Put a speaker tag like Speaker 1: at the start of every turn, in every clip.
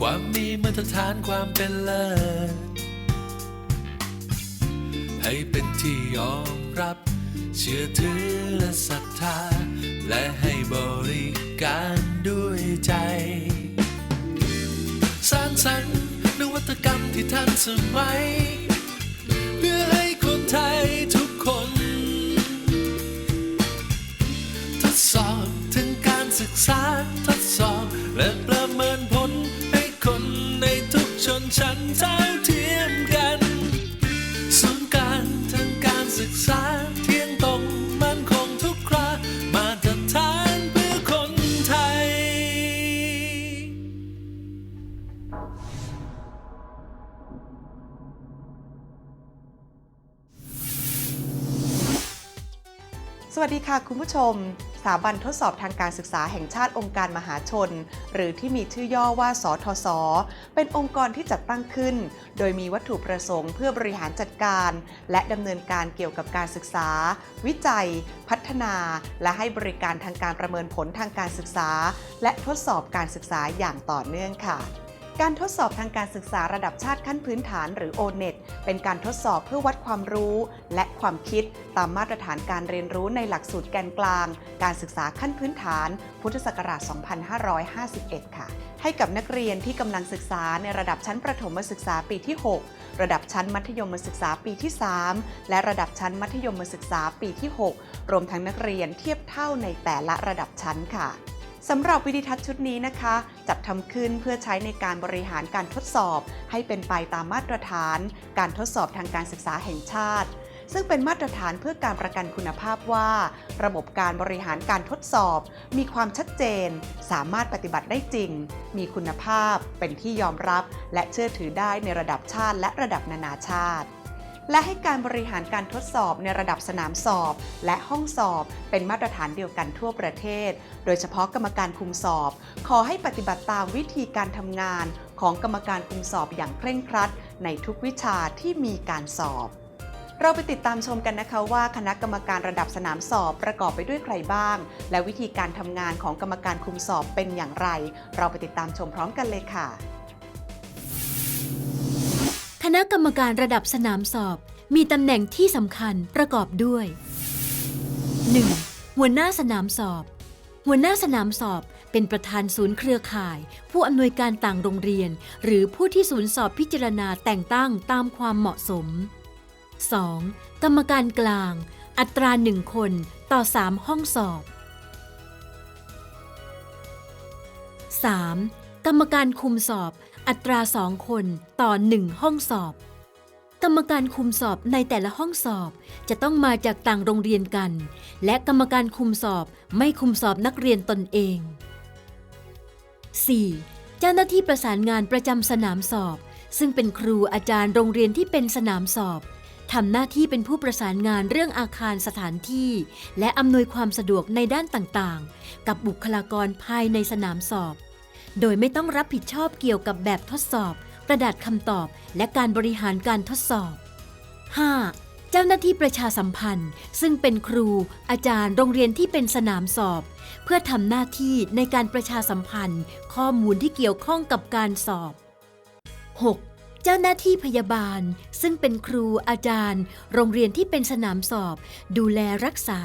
Speaker 1: ความมีเมตรฐานความเป็นเลิศให้เป็นที่ยอมรับ เชื่อถือและศรัทธา และให้บริการด้วยใจ สร้างสรรค์นวัตกรรมที่ทันสมัย เพื่อให้คนไทยทุกคน ทดสอบถึงการศึกษาทดสอบและประเมิน ทุกชนชั้นเท่าเทียมกันศูนย์การทางการศึกษาเที่ยงตรงมั่นคงทุกครามาตรฐานเพื่อคนไทย
Speaker 2: สวัสดีค่ะคุณผู้ชมาบันทดสอบทางการศึกษาแห่งชาติองค์การมหาชน หรือที่มีชื่อย่อว่าสทศ เป็นองค์กรที่จัดตั้งขึ้น โดยมีวัตถุประสงค์เพื่อบริหารจัดการ และดำเนินการเกี่ยวกับการศึกษา วิจัย พัฒนา และให้บริการทางการประเมินผลทางการศึกษา และทดสอบการศึกษาอย่างต่อเนื่องค่ะ การทดสอบทางการศึกษาระดับชาติขั้นพื้นฐานหรือ O-NET เป็นการทดสอบเพื่อวัดความรู้ และความคิดตามมาตรฐานการเรียนรู้ในหลักสูตรแกนกลาง การศึกษาขั้นพื้นฐาน พุทธศักราช 2551 ค่ะ ให้กับนักเรียนที่กำลังศึกษาในระดับชั้นประถมศึกษาปีที่ 6 ระดับชั้นมัธยมศึกษาปีที่ 3 และระดับชั้นมัธยมศึกษาปีที่ 6 รวมทั้งนักเรียนเทียบเท่าในแต่ละระดับชั้นค่ะ สำหรับวิดีทัศน์ชุดนี้นะคะ จัดทำขึ้นเพื่อใช้ในการบริหารการทดสอบให้เป็นไปตามมาตรฐาน การทดสอบทางการศึกษาแห่งชาติ ซึ่งเป็นมาตรฐานเพื่อการประกันคุณภาพว่า ระบบการบริหารการทดสอบ มีความชัดเจน สามารถปฏิบัติได้จริง มีคุณภาพ เป็นที่ยอมรับ และเชื่อถือได้ในระดับชาติและระดับนานาชาติ และให้การบริหารการทดสอบในระดับสนามสอบ และห้องสอบเป็นมาตรฐานเดียวกันทั่วประเทศ โดยเฉพาะกรรมการคุมสอบ ขอให้ปฏิบัติตามวิธีการทำงานของกรรมการคุมสอบอย่างเคร่งครัด ในทุกวิชาที่มีการสอบ เราไปติดตามชมกันนะคะว่าคณะกรรมการระดับสนามสอบประกอบไปด้วยใครบ้าง และวิธีการทำงานของกรรมการคุมสอบเป็นอย่างไร เราไปติดตามชมพร้อมกันเลยค่ะ
Speaker 3: ณะกรรมการระดับสนามสอบ มีตำแหน่งที่สำคัญประกอบด้วย 1. หัวหน้าสนามสอบ หัวหน้าสนามสอบเป็นประธานศูนย์เครือข่าย ผู้อำนวยการต่างโรงเรียน หรือผู้ที่ศูนย์สอบพิจารณาแต่งตั้งตามความเหมาะสม 2. กรรมการกลาง อัตราหนึ่งคนต่อ 3 ห้องสอบ 3. กรรมการคุมสอบ อัตราสองคนต่อ1ห้องสอบ กรรมการคุมสอบในแต่ละห้องสอบจะต้องมาจากต่างโรงเรียนกัน และกรรมการคุมสอบไม่คุมสอบนักเรียนตนเอง 4. เจ้าหน้าที่ประสานงานประจำสนามสอบ ซึ่งเป็นครูอาจารย์โรงเรียนที่เป็นสนามสอบทำหน้าที่เป็นผู้ประสานงานเรื่องอาคารสถานที่ และอำนวยความสะดวกในด้านต่างๆ กับบุคลากรภายในสนามสอบ โดยไม่ต้องรับผิดชอบเกี่ยวกับแบบทดสอบ กระดาษคำตอบ และการบริหารการทดสอบ 5. เจ้าหน้าที่ประชาสัมพันธ์ ซึ่งเป็นครู อาจารย์ โรงเรียนที่เป็นสนามสอบ เพื่อทำหน้าที่ในการประชาสัมพันธ์ ข้อมูลที่เกี่ยวข้องกับการสอบ 6. เจ้าหน้าที่พยาบาล ซึ่งเป็นครูอาจารย์ โรงเรียนที่เป็นสนามสอบ ดูแลรักษา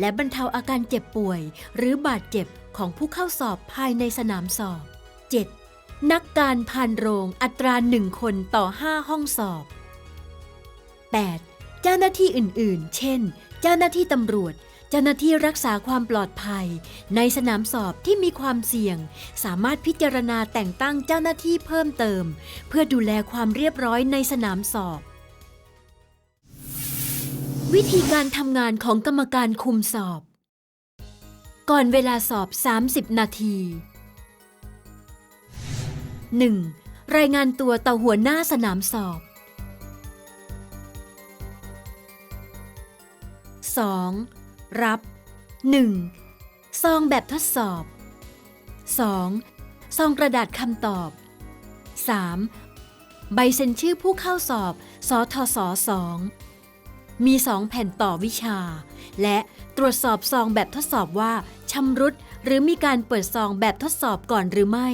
Speaker 3: และบรรเทาอาการเจ็บป่วย หรือบาดเจ็บของผู้เข้าสอบภายในสนามสอบ 7. นักการพานโรงอัตราหนึ่งคนต่อ 5 ห้องสอบ 8. เจ้าหน้าที่อื่นๆ เช่น เจ้าหน้าที่ตำรวจ เจ้าหน้าที่รักษาความปลอดภัย ในสนามสอบที่มีความเสี่ยง สามารถพิจารณาแต่งตั้งเจ้าหน้าที่เพิ่มเติม เพื่อดูแลความเรียบร้อยในสนามสอบ วิธีการทำงานของกรรมการคุมสอบ ก่อนเวลาสอบ 30 นาที 1. รายงานตัวต่อหัวหน้าสนามสอบ 2. รับ 1. ซองแบบทดสอบ 2. ซองกระดาษคำตอบ 3. ใบเซ็นชื่อผู้เข้าสอบสทศ2มี2แผ่นต่อวิชา และตรวจสอบซองแบบทดสอบว่าชำรุดหรือมีการเปิดซองแบบทดสอบก่อนหรือไม่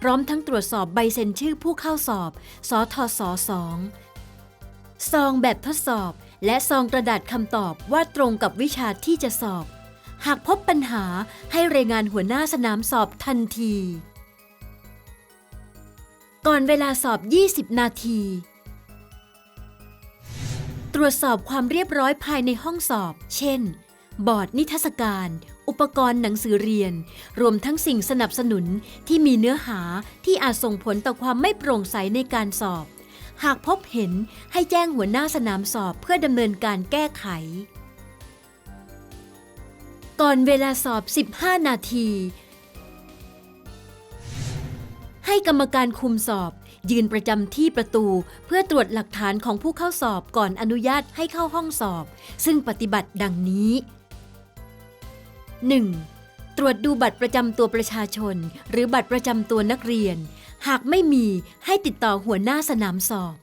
Speaker 3: พร้อมทั้งตรวจสอบใบเซ็นชื่อผู้เข้าสอบสทศสองซองแบบทดสอบ และซองกระดาษคำตอบว่าตรงกับวิชาที่จะสอบ หากพบปัญหาให้รายงานหัวหน้าสนามสอบทันที ก่อนเวลาสอบ 20 นาที ตรวจสอบความเรียบร้อยภายในห้องสอบ เช่น บอร์ดนิทรรศการ อุปกรณ์หนังสือเรียน รวมทั้งสิ่งสนับสนุนที่มีเนื้อหาที่อาจส่งผลต่อความไม่โปร่งใสในการสอบ หากพบเห็นให้แจ้งหัวหน้าสนามสอบเพื่อดำเนินการแก้ไข ก่อนเวลาสอบ 15 นาที ให้กรรมการคุมสอบยืนประจำที่ประตูเพื่อตรวจหลักฐานของผู้เข้าสอบก่อนอนุญาตให้เข้าห้องสอบ ซึ่งปฏิบัติดังนี้ 1. ตรวจดูบัตรประจำตัวประชาชน หรือบัตรประจำตัวนักเรียน หากไม่มีให้ติดต่อหัวหน้าสนามสอบ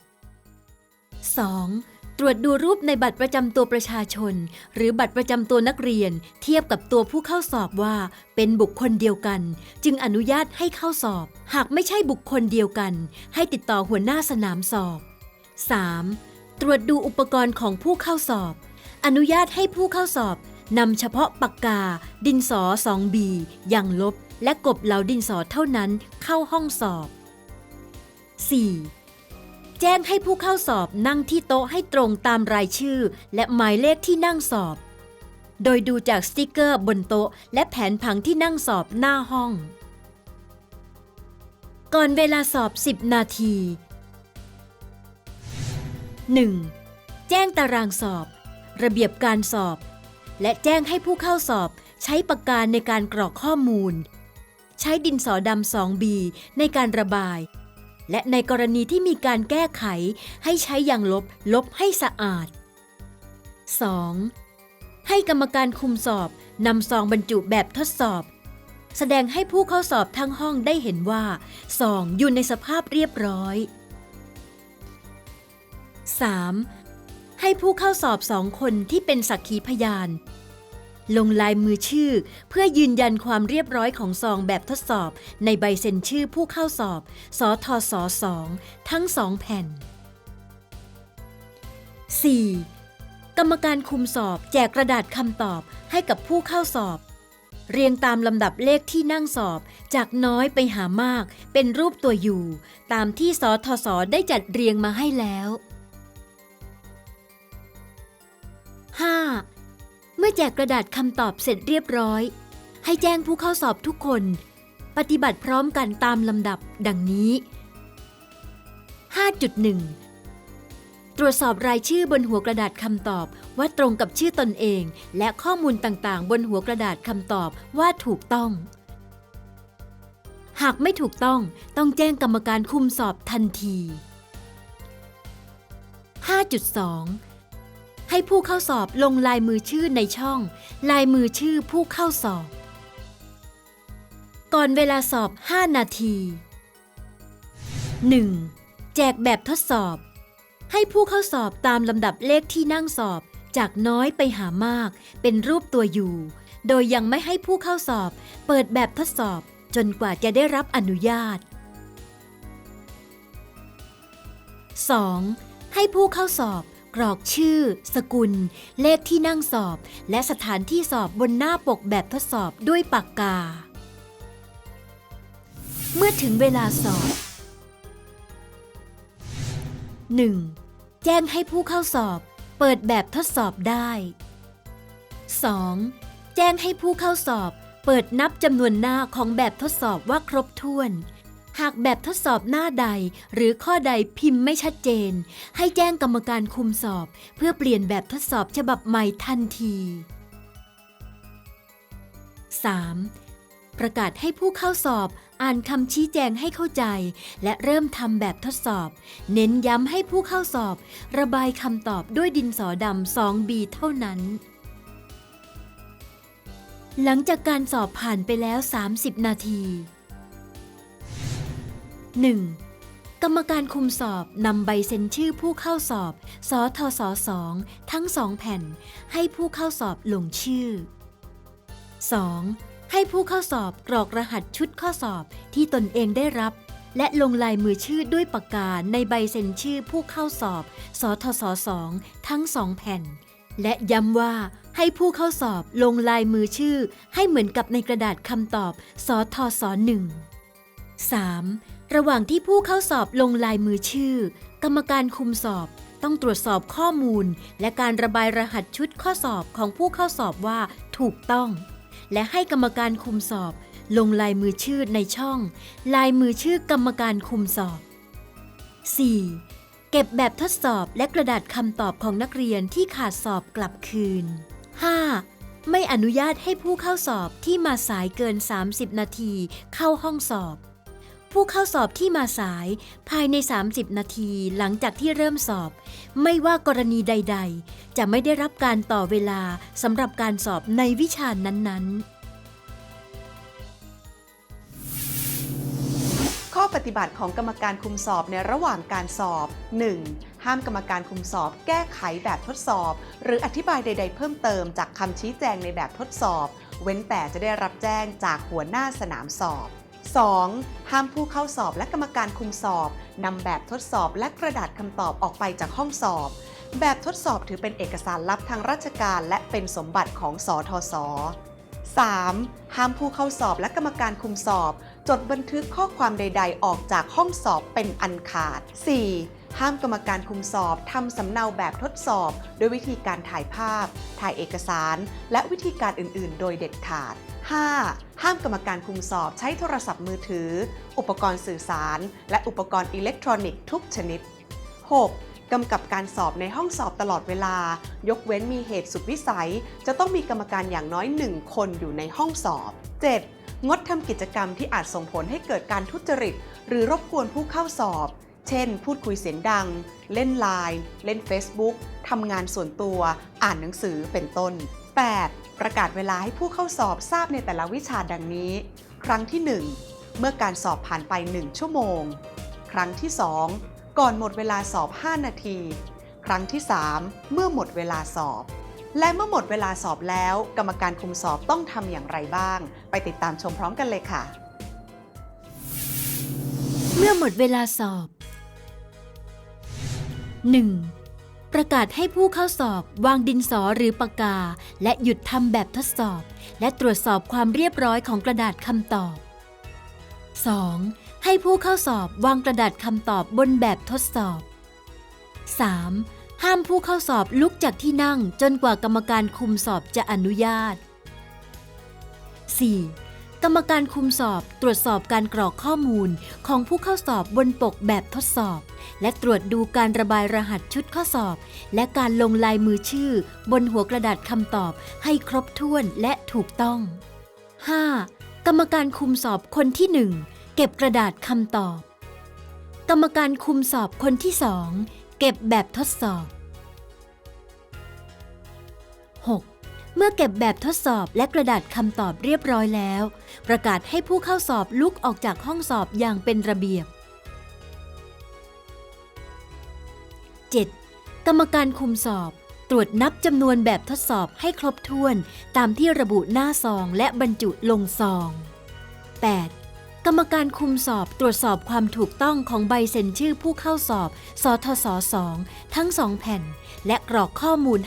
Speaker 3: 2. ตรวจดูรูปในบัตรประจำตัวประชาชน หรือบัตรประจำตัวนักเรียน เทียบกับตัวผู้เข้าสอบว่าเป็นบุคคลเดียวกัน จึงอนุญาตให้เข้าสอบ หากไม่ใช่บุคคลเดียวกัน ให้ติดต่อหัวหน้าสนามสอบ 3. ตรวจดูอุปกรณ์ของผู้เข้าสอบ อนุญาตให้ผู้เข้าสอบ นำเฉพาะปากกา ดินสอ 2B อย่างลบ และกบเหลาดินสอเท่านั้นเข้าห้องสอบ 4. แจ้งให้ผู้เข้าสอบนั่งที่โต๊ะให้ตรงตามรายชื่อ และหมายเลขที่นั่งสอบ โดยดูจากสติกเกอร์บนโต๊ะ และแผนผังที่นั่งสอบหน้าห้อง ก่อนเวลาสอบ 10 นาที 1. แจ้งตารางสอบ ระเบียบการสอบ และแจ้งให้ผู้เข้าสอบใช้ปากกาในการกรอกข้อมูล ใช้ดินสอดำ 2B ในการระบาย และในกรณีที่มีการแก้ไขให้ใช้อย่างลบลบให้สะอาด 2. ให้กรรมการคุมสอบนำซองบรรจุแบบทดสอบ แสดงให้ผู้เข้าสอบทั้งห้องได้เห็นว่าซองอยู่ในสภาพเรียบร้อย 3. ให้ผู้เข้าสอบสองคนที่เป็นสักขีพยาน ลงลายมือชื่อเพื่อยืนยันความเรียบร้อยของซองแบบทดสอบในใบเซ็นชื่อผู้เข้าสอบสทศสองทั้งสองแผ่น 4. กรรมการคุมสอบแจกกระดาษคำตอบให้กับผู้เข้าสอบ เรียงตามลำดับเลขที่นั่งสอบ จากน้อยไปหามากเป็นรูปตัวอยู่ ตามที่สทศได้จัดเรียงมาให้แล้ว 5. เมื่อแจกกระดาษคำตอบเสร็จเรียบร้อย ให้แจ้งผู้เข้าสอบทุกคน ปฏิบัติพร้อมกันตามลำดับดังนี้ 5.1 ตรวจสอบรายชื่อบนหัวกระดาษคำตอบว่าตรงกับชื่อตนเอง และข้อมูลต่างๆ บนหัวกระดาษคำตอบว่าถูกต้อง หากไม่ถูกต้องต้องแจ้งกรรมการคุมสอบทันที 5.2 ให้ผู้เข้าสอบลงลายมือชื่อในช่อง ลายมือชื่อผู้เข้าสอบ ก่อนเวลาสอบ 5 นาที 1. แจกแบบทดสอบ ให้ผู้เข้าสอบตามลำดับเลขที่นั่งสอบ จากน้อยไปหามาก เป็นรูปตัวอยู่ โดยยังไม่ให้ผู้เข้าสอบ เปิดแบบทดสอบจนกว่าจะได้รับอนุญาต 2. ให้ผู้เข้าสอบ กรอกชื่อ สกุล เลขที่นั่งสอบ และสถานที่สอบบนหน้าปกแบบทดสอบด้วยปากกา เมื่อถึงเวลาสอบ 1. แจ้งให้ผู้เข้าสอบ เปิดแบบทดสอบได้ 2. แจ้งให้ผู้เข้าสอบ เปิดนับจำนวนหน้าของแบบทดสอบว่าครบถ้วน หากแบบทดสอบหน้าใด หรือข้อใดพิมพ์ไม่ชัดเจน ให้แจ้งกรรมการคุมสอบ เพื่อเปลี่ยนแบบทดสอบฉบับใหม่ทันที 3. ประกาศให้ผู้เข้าสอบอ่านคำชี้แจงให้เข้าใจ และเริ่มทำแบบทดสอบ เน้นย้ำให้ผู้เข้าสอบ ระบายคำตอบด้วยดินสอดำ 2B เท่านั้นหลังจากการสอบผ่านไปแล้ว 30 นาที 1. กรรมการคุมสอบนำใบเซ็นชื่อผู้เข้าสอบ สทศสองทั้งสองแผ่น ให้ผู้เข้าสอบลงชื่อ 2. ให้ผู้เข้าสอบกรอกรหัสชุดข้อสอบที่ตนเองได้รับ และลงลายมือชื่อด้วยปากกาในใบเซ็นชื่อผู้เข้าสอบ สทศ2ทั้งสองแผ่น และย้ำว่าให้ผู้เข้าสอบลงลายมือชื่อ ให้เหมือนกับในกระดาษคำตอบ สทศ1 3. ระหว่างที่ผู้เข้าสอบลงลายมือชื่อ กรรมการคุมสอบต้องตรวจสอบข้อมูล และการระบายรหัสชุดข้อสอบของผู้เข้าสอบว่าถูกต้อง และให้กรรมการคุมสอบ ลงลายมือชื่อในช่อง ลายมือชื่อกรรมการคุมสอบ 4. เก็บแบบทดสอบและกระดาษคำตอบของนักเรียนที่ขาดสอบกลับคืน 5. ไม่อนุญาตให้ผู้เข้าสอบที่มาสายเกิน 30 นาทีเข้าห้องสอบ ผู้เข้าสอบที่มาสายภายใน 30 นาทีหลังจากที่เริ่มสอบ ไม่ว่ากรณีใด ๆ จะไม่ได้รับการต่อเวลาสำหรับการสอบในวิชานั้นๆ
Speaker 2: ข้อปฏิบัติของกรรมการคุมสอบในระหว่างการสอบ 1. ห้ามกรรมการคุมสอบแก้ไขแบบทดสอบ หรืออธิบายใด ๆ เพิ่มเติมจากคำชี้แจงในแบบทดสอบ เว้นแต่จะได้รับแจ้งจากหัวหน้าสนามสอบ 2. ห้ามผู้เข้าสอบและกรรมการคุมสอบนำแบบทดสอบและกระดาษคำตอบออกไปจากห้องสอบ แบบทดสอบถือเป็นเอกสารลับทางราชการ และเป็นสมบัติของสอทศ 3. ห้ามผู้เข้าสอบและกรรมการคุมสอบ จดบันทึกข้อความใด ๆ ออกจากห้องสอบเป็นอันขาด 4. ห้ามกรรมการคุมสอบทำสำเนาแบบทดสอบโดยวิธีการถ่ายภาพ ถ่ายเอกสาร และวิธีการอื่น ๆ โดยเด็ดขาด 5. ห้ามกรรมการคุมสอบใช้โทรศัพท์มือถือ อุปกรณ์สื่อสาร และอุปกรณ์อิเล็กทรอนิกส์ทุกชนิด 6. กำกับการสอบในห้องสอบตลอดเวลา ยกเว้นมีเหตุสุดวิสัย จะต้องมีกรรมการอย่างน้อย 1 คนอยู่ในห้องสอบ 7. งดทำกิจกรรมที่อาจส่งผลให้เกิดการทุจริต หรือรบกวนผู้เข้าสอบ เช่น พูดคุยเสียงดัง เล่นไลน์ เล่น Facebook ทำงานส่วนตัว อ่านหนังสือเป็นต้น 8. ประกาศเวลาให้ผู้เข้าสอบทราบในแต่ละวิชาดังนี้ ครั้งที่ 1 เมื่อการสอบผ่านไป 1 ชั่วโมง ครั้งที่ 2 ก่อนหมดเวลาสอบ 5 นาที ครั้งที่ 3 เมื่อหมดเวลาสอบ และเมื่อหมดเวลาสอบแล้ว กรรมการคุมสอบต้องทำอย่างไรบ้าง ไปติดตามชมพร้อมกันเลยค่ะ
Speaker 3: เมื่อหมดเวลาสอบ 1. ประกาศให้ผู้เข้าสอบวางดินสอหรือปากกา และหยุดทำแบบทดสอบ และตรวจสอบความเรียบร้อยของกระดาษคำตอบ 2. ให้ผู้เข้าสอบวางกระดาษคำตอบบนแบบทดสอบ 3. ห้ามผู้เข้าสอบลุกจากที่นั่งจนกว่ากรรมการคุมสอบจะอนุญาต 4. กรรมการคุมสอบตรวจสอบการกรอกข้อมูลของผู้เข้าสอบบนปกแบบทดสอบ และตรวจดูการระบายรหัสชุดข้อสอบ และการลงลายมือชื่อ บนหัวกระดาษคำตอบให้ครบถ้วนและถูกต้อง 5. กรรมการคุมสอบคนที่ 1 เก็บกระดาษคำตอบ กรรมการคุมสอบคนที่2เก็บแบบทดสอบ 6. เมื่อเก็บแบบทดสอบและกระดาษคำตอบเรียบร้อยแล้ว ประกาศให้ผู้เข้าสอบลุกออกจากห้องสอบอย่างเป็นระเบียบ 7. กรรมการคุมสอบ ตรวจนับจำนวนแบบทดสอบให้ครบถ้วน ตามที่ระบุหน้าซองและบรรจุลงซอง 8. กรรมการคุมสอบตรวจสอบความถูกต้องของใบเซ็นชื่อผู้เข้าสอบ สทศ2ทั้งสองแผ่น และกรอกข้อมูล